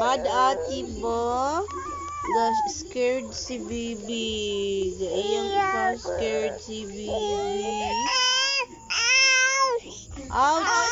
Bad ati ba? Ga scared si Bibi. Ga iyang pa scared si Bibi. Ouch!